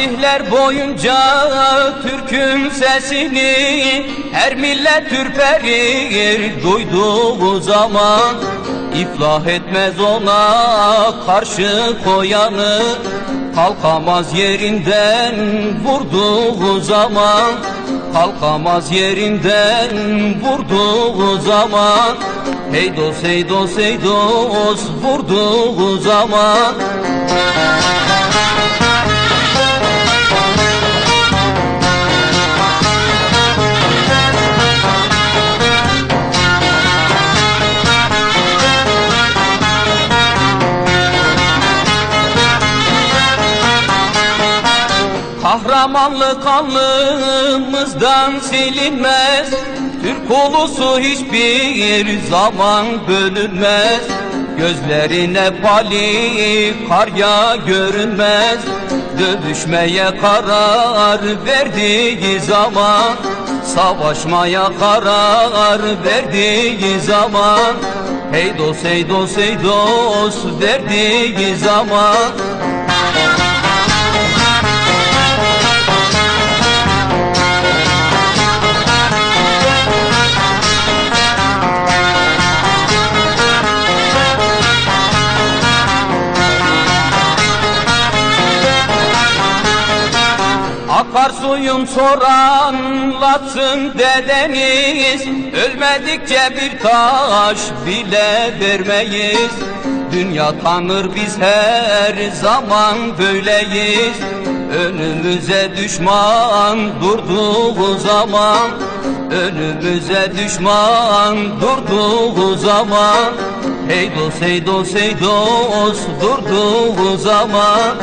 Tarihler boyunca Türk'ün sesini Her millet ürperir. Duyduğu zaman İflah etmez ona karşı koyanı Kalkamaz yerinden. Vurduğu zaman Kalkamaz yerinden. Vurduğu zaman Hey dost hey dost hey dost vurduğu zaman Kahramanlık kanlımızdan silinmez. Türk ulusu hiçbir zaman bölünmez. Gözlerine pali karya görünmez. Dövüşmeye karar verdiği zaman Savaşmaya karar verdiği zaman. Hey dost hey dost hey dost verdiği zaman Akarsuyum soranlatsın dedeniz. Ölmedikçe bir taş bile vermeyiz. Dünya tanır biz her zaman böyleyiz. Önümüze düşman durduğu zaman Önümüze düşman durduğu zaman. Hey dost hey dost hey dost durduğu zaman